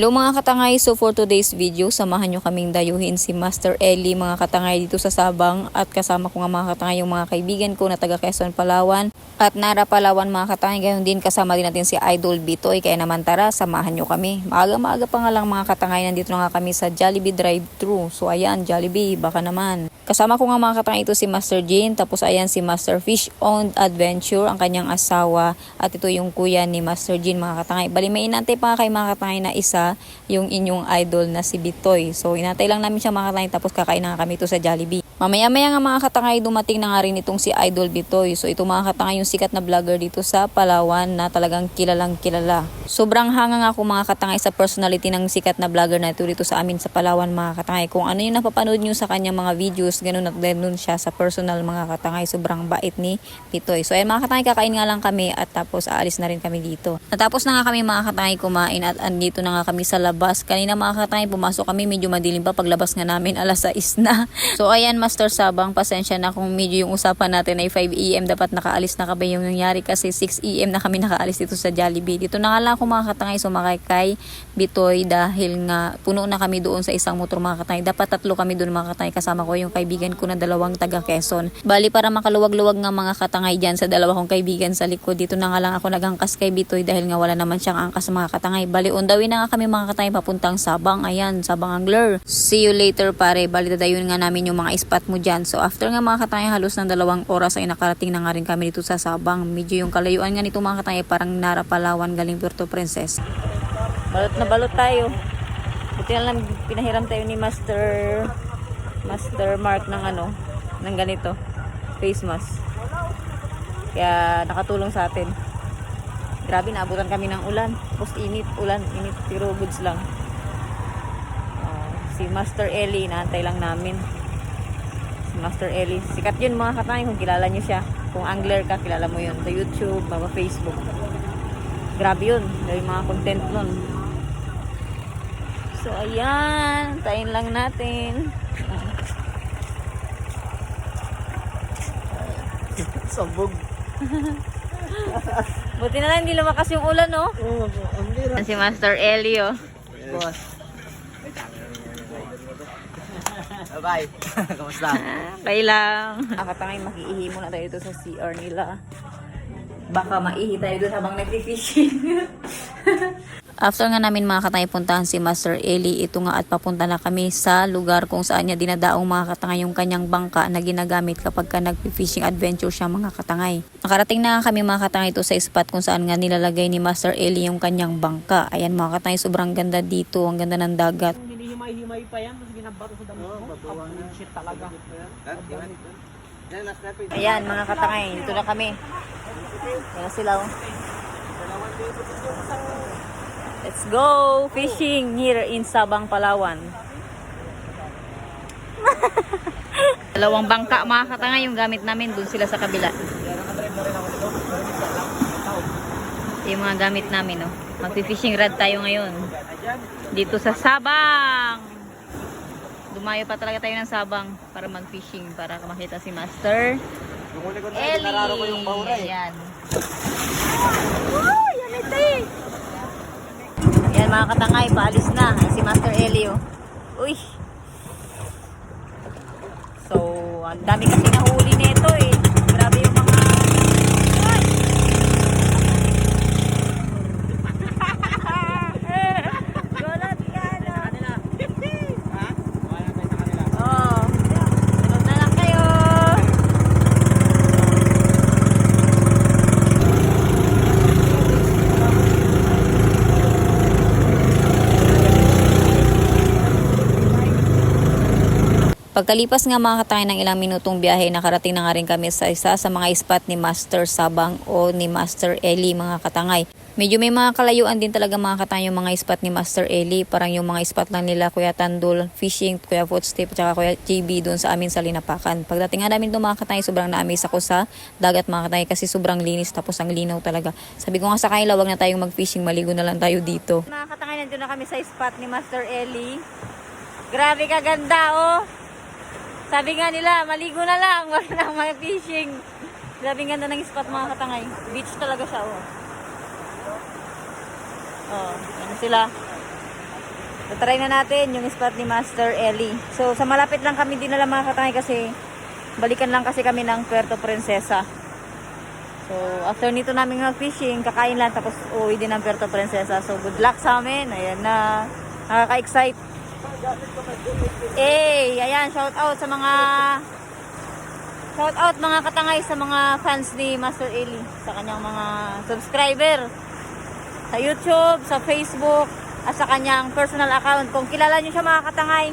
Hello mga katangay, so for today's video, samahan nyo kaming dayuhin si Master Ellie mga katangay dito sa Sabang at kasama ko nga mga katangay yung mga kaibigan ko na taga Quezon, Palawan at Nara, Palawan mga katangay. Gayon din kasama din natin si Idol Bitoy kaya naman tara, samahan nyo kami. Maaga-maaga pa nga lang mga katangay, nandito na nga kami sa Jollibee Drive-Thru. So ayan, Jollibee, baka naman. Kasama ko nga mga katangay ito si Master Jean, tapos ayan si Master Fish Owned Adventure, ang kanyang asawa at ito yung kuya ni Master Jean mga katangay. Bali may inantay pa kay mga katangay na isa yung inyong idol na si Bitoy. So, inatay lang namin siya mga katangay tapos kakain na kami ito sa Jollibee. Mamaya-maya nga mga katangay, dumating na nga rin itong si Idol Bitoy. So, ito mga katangay yung sikat na vlogger dito sa Palawan na talagang kilalang kilala. Sobrang hanga nga ako mga katangay sa personality ng sikat na vlogger na ito dito sa amin sa Palawan mga katangay. Kung ano yung napapanood nyo sa kanyang mga videos, ganun at ganun siya sa personal mga katangay. Sobrang bait ni Bitoy. So, ayan mga katangay, kakain nga lang kami at tapos aalis na rin kami dito. Natapos na nga kami mga katangay kumain at andito na nga kami sa labas. Kanina mga katangay, pumasok kami, medyo madilim pa paglabas nga namin, alas 6 na. So ayan, Master Sabang, pasensya na kung medyo yung usapan natin ay 5 AM, dapat nakaalis na kami yung nangyari kasi 6 AM na kami nakaalis dito sa Jollibee. Dito na nga lang ako mga katangay sumakay kay Bitoy dahil nga puno na kami doon sa isang motor mga katangay. Dapat tatlo kami doon mga katangay kasama ko yung kaibigan ko na dalawang taga Quezon. Bali para makaluwag-luwag nga mga katangay dyan sa dalawa kong kaibigan sa likod. Dito na nga lang ako nagangkas kay Bitoy dahil nga wala naman siyang angkas mga katangay. Bali undawin na nga kami mga katangay papuntang Sabang. Ayan, Sabang Angler. See you later pare. Bali dadayon nga namin yung mga spot mo dyan. So after nga mga katangay halos ng dalawang oras ay nakarating na nga rin kami dito sa Sabang. Medyo yung kalayuan nga nito mga katangay parang Nara Palawan galing Puerto Princess. Balot na balot tayo. Buti na lang pinahiram tayo ni Master Master Mark ng ano, ng ganito. Face mask. Kaya nakatulong sa atin. Grabe, naabutan kami ng ulan. Tapos init, ulan, init. Pero goods lang. Ah, si Master Ellie, naantay lang namin. Si Master Ellie. Sikat yun mga katay kung kilala nyo siya. Kung angler ka, kilala mo yun. Sa YouTube, mga Facebook. Grabe yun. Yung mga content nun. So, ayan. Tayin lang natin. Sabog. Buti na lang hindi lumakas yung ulan, no? Oo, ang bira. Yan si Master Elio. Boss. Bye. Kamusta? Okay lang. Akatangay, mag-iihi muna tayo dito sa CR nila. Baka maihi tayo doon habang nag-fishing. After nga namin mga katangay puntahan si Master Eli, ito nga at papunta na kami sa lugar kung saan niya dinadaong mga katangay yung kanyang bangka na ginagamit kapag ka nag-fishing adventure siya mga katangay. Nakarating na nga kami mga katangay ito sa spot kung saan nga nilalagay ni Master Eli yung kanyang bangka. Ayan mga katangay, sobrang ganda dito, ang ganda ng dagat. Hinihimay-himay pa yan, tapos binabato sa damit mo. Ang bullshit talaga. Ayan mga katangay, dito na kami. Yan na sila oh. Let's go fishing here in Sabang, Palawan. Dalawang bangka mga katangay yung gamit namin dun sila sa kabila. Ito yung mga gamit namin oh. Magpi-fishing rod tayo ngayon. Dito sa Sabang. Dumayo pa talaga tayo ng Sabang para mag-fishing para makita si Master Ellie. Ayan. Oh, yan ito eh. Yan mga katangay, paalis na. Ayan Si Master Ellie oh. Uy. So, ang dami kasi nahuli nito eh. Grabe yung mga... Uy! Gulat ka na. Oh. Sunod na lang kayo. Pagkalipas nga mga katay ng ilang minutong biyahe, nakarating na nga rin kami sa isa sa mga spot ni Master Sabang o ni Master Eli mga katangay. Medyo may mga kalayuan din talaga mga katangay yung mga spot ni Master Eli. Parang yung mga spot lang nila Kuya Tandul, Fishing, Kuya Footstep, at Kuya JB doon sa amin sa Linapakan. Pagdating nga namin doon mga katangay, sobrang na-amaze ako sa dagat mga katangay kasi sobrang linis tapos ang linaw talaga. Sabi ko nga sa kanila, wag na tayong mag-fishing, maligo na lang tayo dito. Mga katangay, nandun na kami sa spot ni Master Eli. Grabe ka ganda oh! Sabi nga nila, maligo na lang, wala na mga fishing. Grabe ganda ng spot mga katangay. Beach talaga siya, oh. Oh, yan sila. So, na natin yung spot ni Master Ellie. So, sa malapit lang kami din na lang mga katangay kasi balikan lang kasi kami ng Puerto Princesa. So, after nito namin mag-fishing, kakain lang tapos uwi din ng Puerto Princesa. So, good luck sa amin. Ayan na. Nakaka-excite. Eh, ayan, shout out sa mga shout out mga katangay sa mga fans ni Master Eli sa kanyang mga subscriber sa YouTube, sa Facebook, at sa kanyang personal account. Kung kilala niyo siya mga katangay,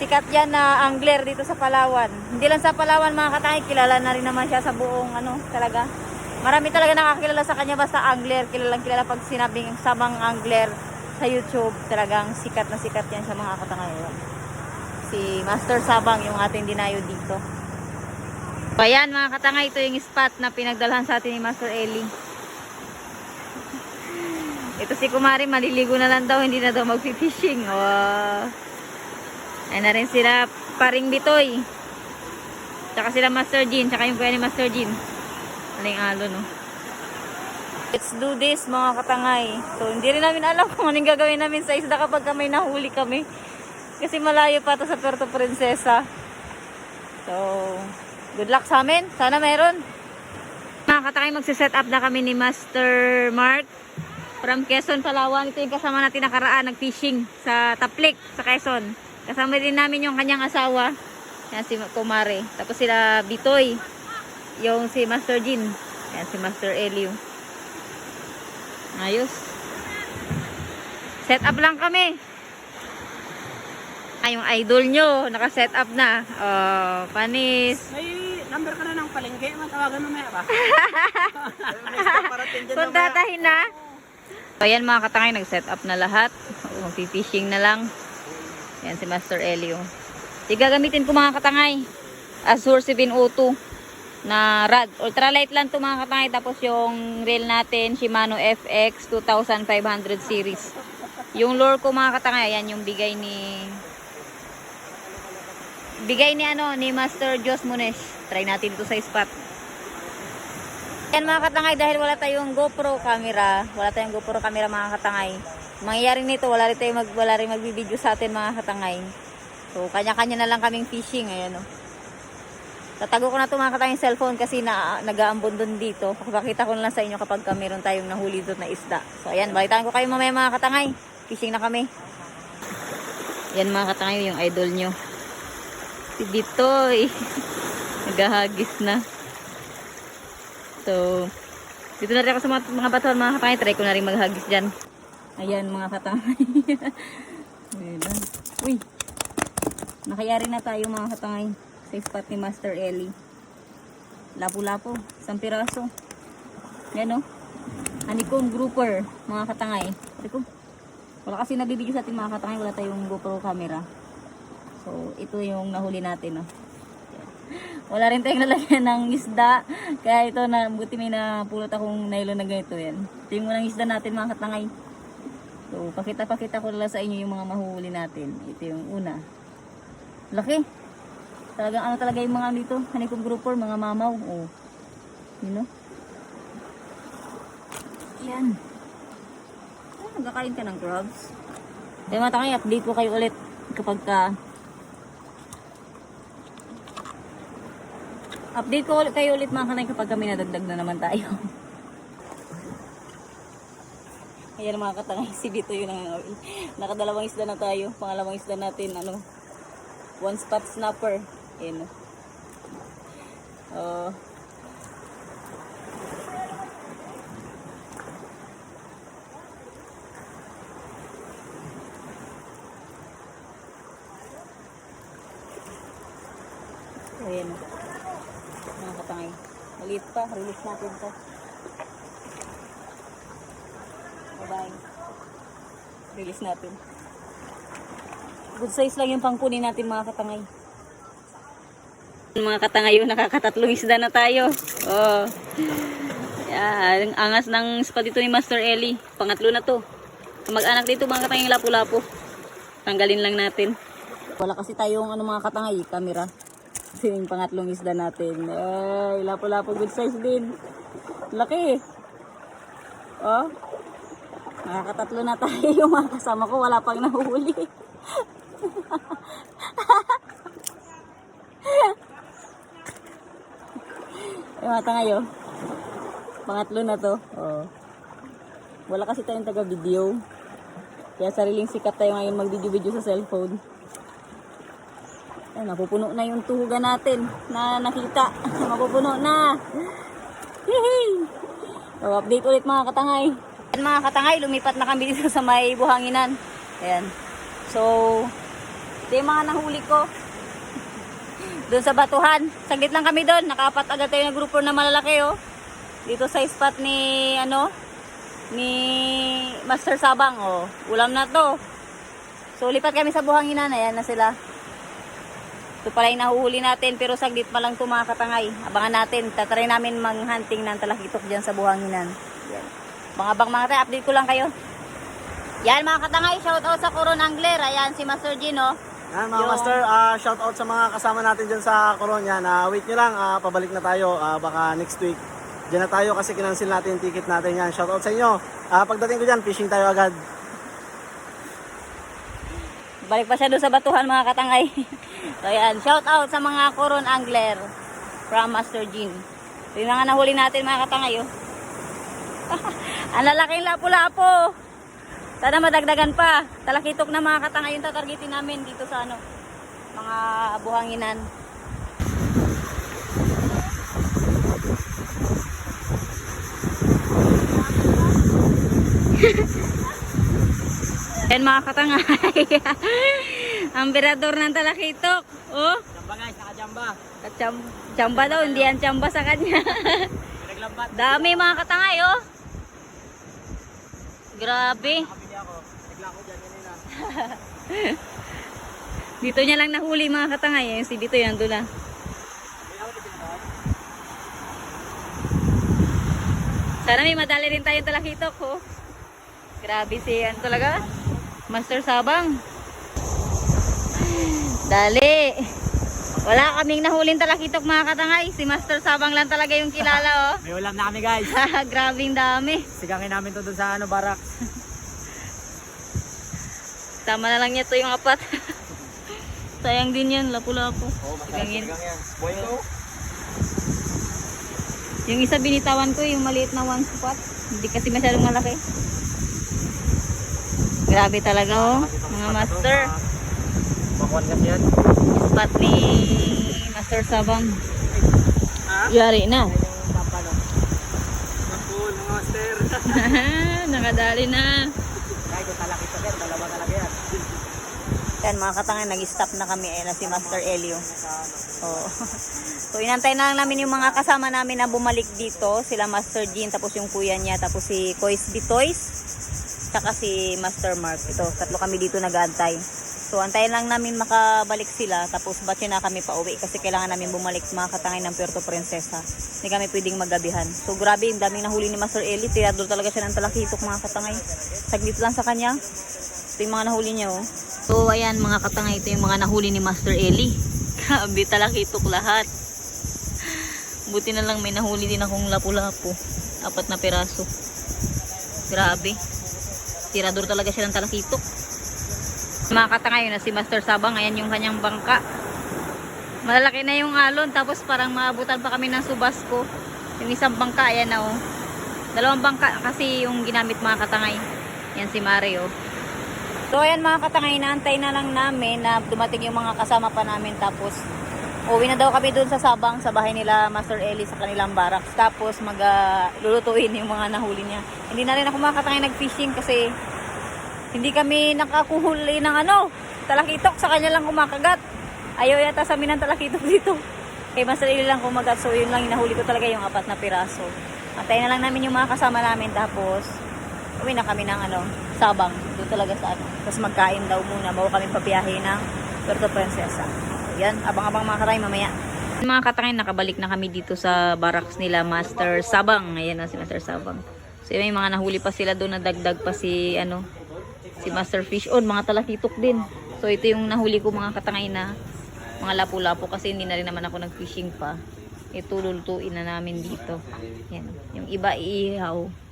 sikat yan na angler dito sa Palawan. Hindi lang sa Palawan mga katangay, kilala na rin naman siya sa buong ano talaga. Marami talaga nakakilala sa kanya basta angler. Kilalang kilala pag sinabing sabang angler sa YouTube. Talagang sikat na sikat yan sa mga katangay. Si Master Sabang yung ating dinayo dito. So, ayan mga katangay, ito yung spot na pinagdalhan sa atin ni Master Eli. Ito si Kumari, maliligo na lang daw, hindi na daw mag-fishing. Wow. Ayan na rin sila, paring Bitoy. Tsaka sila Master Jean, tsaka yung kuya ni Master Jean. Aling alo, no? Let's do this, mga katangay. So, hindi rin namin alam kung anong gagawin namin sa isda kapag may nahuli kami. Kasi malayo pa to sa Puerto Princesa. So, good luck sa amin. Sana meron. Mga katangay, magsiset up na kami ni Master Mark from Quezon, Palawan. Ito yung kasama natin nakaraan, nag-fishing sa Taplik, sa Quezon. Kasama din namin yung kanyang asawa, yan si Kumare. Tapos sila Bitoy, yung si Master Jin, yan si Master Elio. Ayos. Set up lang kami. Ay, yung idol nyo, naka-set up na. Oh, panis. May number ka na ng palengke, matawagan mo maya ba? Parating dyan Kung datahin na. So, ayan mga katangay, nag-set up na lahat. Magpi-fishing na lang. Ayan si Master Elio. Di gagamitin ko mga katangay. Azure 702 na rad. Ultralight lang to mga katangay. Tapos yung reel natin, Shimano FX 2500 series. Yung lure ko mga katangay, ayan yung bigay ni bigay ni ano ni Master Jos Munesh. Try natin ito sa spot. Yan mga katangay dahil wala tayong GoPro camera, wala tayong GoPro camera mga katangay. Mangyayari nito, wala rin tayong mag, wala rin magbibideo sa atin mga katangay. So kanya-kanya na lang kaming fishing ayan oh. Tatago ko na to mga katangay cellphone kasi na nag-aambon doon dito. Pakipakita ko na lang sa inyo kapag ka meron tayong nahuli doon na isda. So ayan, balitaan ko kayo mamaya mga katangay. Fishing na kami. Yan mga katangay yung idol nyo. Si Bitoy. Naghahagis na. So, dito na rin ako sa mga, mga batuhan mga katangay. Try ko na rin maghagis dyan. Ayan mga katangay. Uy! Nakayari na tayo mga katangay. Sa spot ni Master Ellie. Lapo-lapo. Isang piraso. Yan o. Honeycomb grouper. Mga katangay. Ko, wala kasi nabibideo sa atin mga katangay. Wala tayong GoPro camera. So, ito yung nahuli natin. Oh. Wala rin tayong lalagyan ng isda. Kaya ito na, buti may napulot akong nylon na ganito yan. Ito yung unang isda natin mga katangay. So, pakita-pakita ko lang sa inyo yung mga mahuhuli natin. Ito yung una. Laki. Talagang ano talaga yung mga dito. Honeycomb grouper, mga mamaw. Oh. You know? Yan. Ah, nagkakain ka ng crabs. Kaya mga katangay, update ko kayo ulit kapag ka Update ko kayo ulit mga kanay kapag kami nadagdag na naman tayo. Ayan mga katangay, si Bito yun ang nakadalawang isda na tayo. Pangalawang isda natin, ano, one spot snapper. Oh. Ayan. Mga katangay. Maliit pa, release natin to. Bye-bye. Release natin. Good size lang yung pangkunin natin mga katangay. Mga katangay yun, nakakatatlong isda na tayo. Oh. Yan, ang angas ng spot dito ni Master Ellie. Pangatlo na to. Mag-anak dito mga katangay lapu-lapu. Tanggalin lang natin. Wala kasi tayong ano mga katangay, camera. Kasi yung pangatlong isda natin. Ay, lapo-lapo good size din. Laki. Oh. Nakakatatlo na tayo yung mga kasama ko. Wala pang nahuhuli. Ay, mga tangayo. Pangatlo na to. Oh. Wala kasi tayong taga-video. Kaya sariling sikat tayo ngayon mag-video-video sa cellphone. Ay, napupuno na yung tuhugan natin na nakita. Mapupuno na. Hihi. So, update ulit mga katangay. Yan, mga katangay, lumipat na kami dito sa may buhanginan. Ayan. So, ito yung mga nahuli ko. Doon sa batuhan. Saglit lang kami doon. Nakapat agad tayo ng grupo na malalaki, oh. Dito sa spot ni, ano, ni Master Sabang, oh. Ulam na to. So, lipat kami sa buhanginan. Ayan na sila. Ito pala yung nahuhuli natin, pero saglit pa lang ito mga katangay. Abangan natin. Tatry namin mag-hunting ng talakitok dyan sa buhanginan. Yan. Mga bang mga tayo, update ko lang kayo. Yan mga katangay, shout out sa Coron Angler. Ayan si Master Gino. Yan mga Yung- master, ah, shout out sa mga kasama natin dyan sa Coronia na wait nyo lang, ah, pabalik na tayo, ah, baka next week. Diyan na tayo kasi kinansil natin yung ticket natin yan. Shout out sa inyo. Ah, pagdating ko dyan, fishing tayo agad. Balik pa siya doon sa batuhan mga katangay. so ayan, shout out sa mga Coron Angler from Master Jean. Ito yung mga nahuli natin mga katangay. Oh. Ang lalaking lapu-lapo. Sana madagdagan pa. Talakitok na mga katangay yung tatargetin namin dito sa ano, mga buhanginan. Yan mga katangay. Ang birador ng talakitok. Oh, Jamba guys, naka-jamba. kacham chamba daw, hindi yan chamba sa kanya. Dami mga katangay, oh. Grabe. Nakabili ako. Nagla ko dyan, yan na. Dito niya lang nahuli mga katangay. Ayun, si dito yan, doon na. Sana may madali rin tayong talakitok, oh. Grabe si, ano talaga? Master Sabang. Dali. Wala kaming nahulin talakitok mga katangay. Si Master Sabang lang talaga yung kilala, oh. May ulam na kami guys. Grabing dami. Sigangin namin to dun sa ano, barak. Tama na lang niya to yung apat. Sayang din yan, lapu-lapu. Sigangin. yan. Boy ko. Yung isa binitawan ko, yung maliit na one spot. Hindi kasi masyadong malaki. Grabe talaga oh, mga master. Bakuan kasi yan. Spot ni Master Sabang. Ha? Yari na. Mga master. Nakadali na. Kahit yung talaki sa dalawa talaga yan. Mga katangay, nag-stop na kami. Ayun na si Master Elio. Oo. so inantay na lang namin yung mga kasama namin na bumalik dito. Sila Master Jean, tapos yung kuya niya, tapos si Kois Bitoys, tsaka si Master Mark. Ito, tatlo kami dito nag-aantay. So antayin lang namin makabalik sila, tapos batsi na kami pa uwi kasi kailangan namin bumalik mga katangay ng Puerto Princesa. Hindi kami pwedeng magabihan. So grabe, yung daming nahuli ni Master Eli. Tirador talaga siya ng talakitok mga katangay. Saglit lang sa kanya. Ito yung mga nahuli niya oh. So ayan mga katangay, ito yung mga nahuli ni Master Eli. Grabe talakitok lahat. Buti na lang may nahuli din akong lapu-lapu. Apat na peraso. Grabe. Tirador talaga siya ng talakitok. Mga katangay na si Master Sabang, ayan yung kanyang bangka. Malalaki na yung alon, tapos parang maabutan pa kami ng subasco. Yung isang bangka, ayan na oh. Dalawang bangka kasi yung ginamit mga katangay. Yan si Mario. So ayan mga katangay, naantay na lang namin na dumating yung mga kasama pa namin tapos uwi na daw kami dun sa Sabang sa bahay nila Master Eli sa kanilang barracks. Tapos mag ah, lulutuin yung mga nahuli niya. Hindi na rin ako mga katangay nag-fishing kasi hindi kami nakakuhuli ng ano, talakitok sa kanya lang kumakagat. Ayaw yata sa amin ng talakitok dito. Kay Master Eli lang kumagat so yun lang yung nahuli ko talaga yung apat na piraso. Antayin na lang namin yung mga kasama namin tapos uwi na kami ng ano, Sabang. Doon talaga sa ano. Tapos magkain daw muna bago kami pabiyahe ng Puerto Princesa. Yan, abang-abang mga karay mamaya. Mga katangay, nakabalik na kami dito sa barracks nila Master Sabang. Ayan na si Master Sabang. So may mga nahuli pa sila doon na dagdag pa si ano si Master Fish on, mga talakitok din. So ito yung nahuli ko mga katangay na mga lapu-lapu kasi hindi na rin naman ako nag-fishing pa. Ito lulutuin na namin dito. Yan. Yung iba iihaw.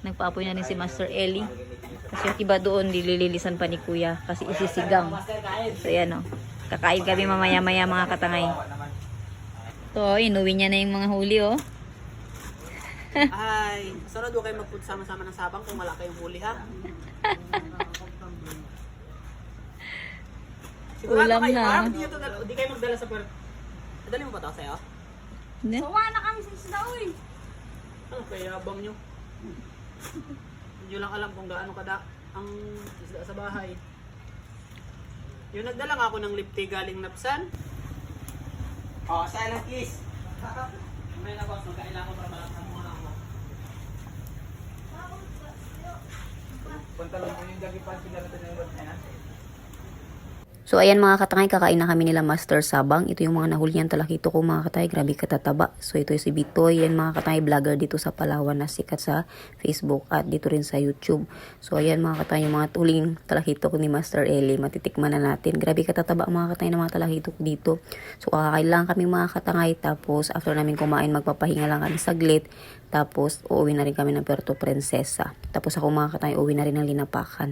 Nagpaapoy na rin si Master Ellie. Kasi yung iba doon, dilililisan pa ni Kuya. Kasi isisigang. So, yan o. Kakain kami mamaya-maya mga katangay. To, inuwi niya na yung mga huli oh. Ay, huwag kayo magpunta sama-sama ng sabang kung wala kayong huli ha. Ulam kayo, na. ah, Hindi, ito, hindi kayo magdala sa puerto. Nadali mo ba ito sa'yo? Ne? Ano kaya abang nyo? Hindi lang alam kung gaano kada ang isda sa bahay. Yung nagdala nga ako ng lipti galing Napsan. Oh, silent please. May na boss, magkailangan ko para malakas mo na ako. So ayan mga katangay, kakain na kami nila Master Sabang. Ito yung mga nahulyan talakito ko mga katay. Grabe katataba. So ito yung si Bitoy. Yan mga katangay vlogger dito sa Palawan na sikat sa Facebook at dito rin sa YouTube. So ayan mga katangay, yung mga tuling talakito ko ni Master Eli. Matitikman na natin. Grabe katataba mga katangay ng mga talakito ko dito. So kakain lang kami mga katangay. Tapos after namin kumain, magpapahinga lang kami saglit. Tapos uuwi na rin kami ng Puerto Princesa. Tapos ako mga katangay, uuwi na rin ng Linapakan.